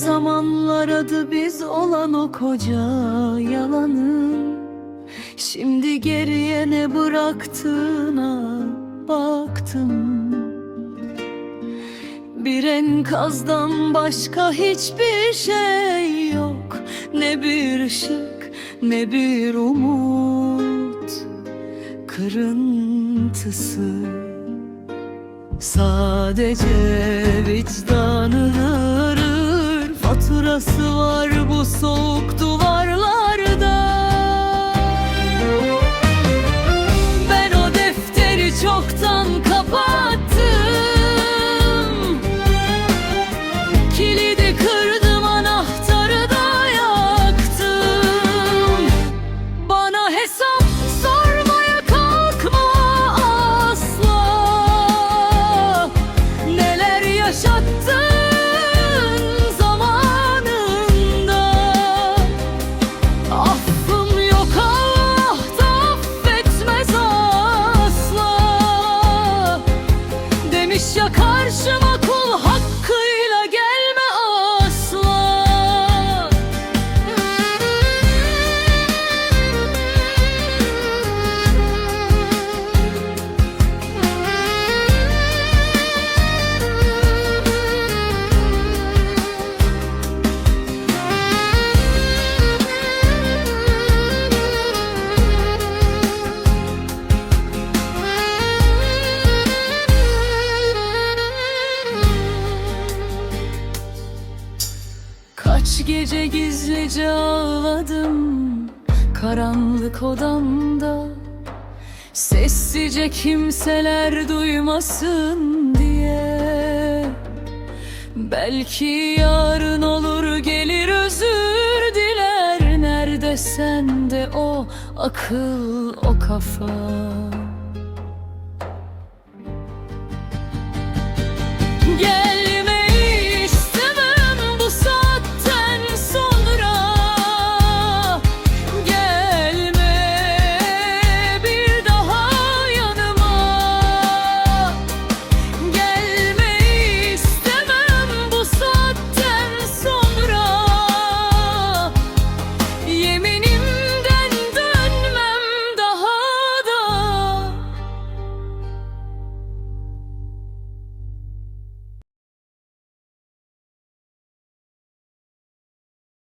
Zamanlar adı biz olan o koca yalanın Şimdi geriye ne bıraktığına baktım. Bir enkazdan başka hiçbir şey yok. Ne bir ışık ne bir umut Kırıntısı. Sadece vicdanın ağrır Faturası var bu soğuk wish your Kaç gece gizlice ağladım karanlık odamda. Sessizce kimseler duymasın diye. Belki yarın olur gelir özür diler. Nerede sende o akıl o kafa